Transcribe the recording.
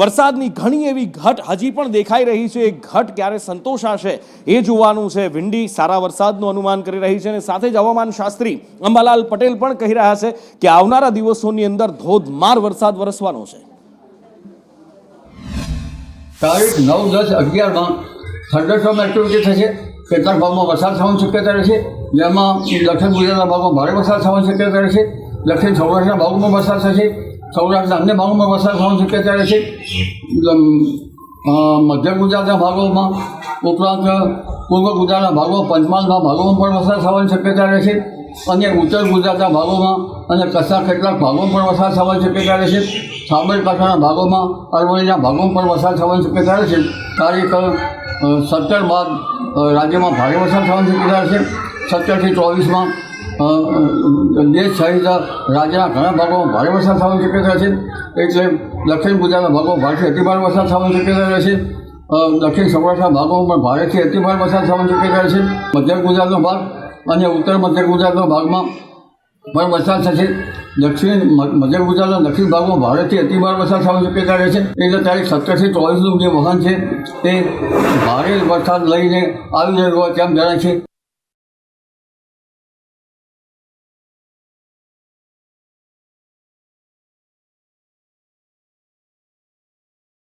વરસાદની ઘણી એવી ઘટ હજી પણ દેખાઈ રહી છે. એ ઘટ ક્યારે સંતોષાશે એ જોવાનું છે. વિંડી સારા વરસાદનું અનુમાન કરી રહી છે અને સાથે જ હવામાન શાસ્ત્રી અંબાલાલ પટેલ પણ કહી રહ્યા છે કે આવનારા દિવસોની અંદર ધોધમાર વરસાદ વરસવાનો છે. તારીખ નવ દસ અગિયારમાં થંડરસ્ટોર્મ એક્ટિવિટી થશે. કેટલાક ભાગમાં વરસાદ થવાની શક્યતા રહેશે. જેમાં દક્ષિણ ગુજરાતના ભાગમાં ભારે વરસાદ થવાની શક્યતા રહેશે. દક્ષિણ સૌરાષ્ટ્રના ભાગોમાં વરસાદ થશે. સૌરાષ્ટ્રના અન્ય ભાગોમાં વરસાદ થવાનું શક્યતા ત્યારે છે. મધ્ય ગુજરાતના ભાગોમાં ઉપરાંત પૂર્વ ગુજરાતના ભાગો પંચમહાલના ભાગોમાં પણ વરસાદ થવાની શક્યતા રહે છે. અને ઉત્તર ગુજરાતના ભાગોમાં અને કચ્છના કેટલાક ભાગોમાં પણ વરસાદ થવાની શક્યતા રહે છે. સાબરકાંઠાના ભાગોમાં, અરવલ્લીના ભાગોમાં પણ વરસાદ થવાની શક્યતા રહે છે. તારીખ સત્તર બાદ રાજ્યમાં ભારે વરસાદ થવાની શક્યતા રહેશે સત્તરથી ચોવીસમાં દેશ સહિત રાજ્યના ઘણા ભાગોમાં ભારે વરસાદ થવાની શક્યતા છે. એટલે દક્ષિણ ગુજરાતના ભાગોમાં ભારેથી અતિભારે વરસાદ થવાની શક્યતા રહેશે દક્ષિણ સૌરાષ્ટ્રના ભાગોમાં પણ ભારેથી અતિભારે વરસાદ થવાની શક્યતા રહેશે મધ્ય ગુજરાતનો ભાગ અને ઉત્તર મધ્ય ગુજરાતના ભાગમાં પણ વરસાદ થશે. દક્ષિણ મધ્ય ગુજરાતના દક્ષિણ ભાગમાં ભારેથી અતિભાર વરસાદ થવાની શક્યતા રહે છે. એટલે તારીખ સત્તરથી ચોવીસનું જે વહન છે, તે ભારે વરસાદ લઈને આવી રહ્યું હોય તેમ જણાય છે.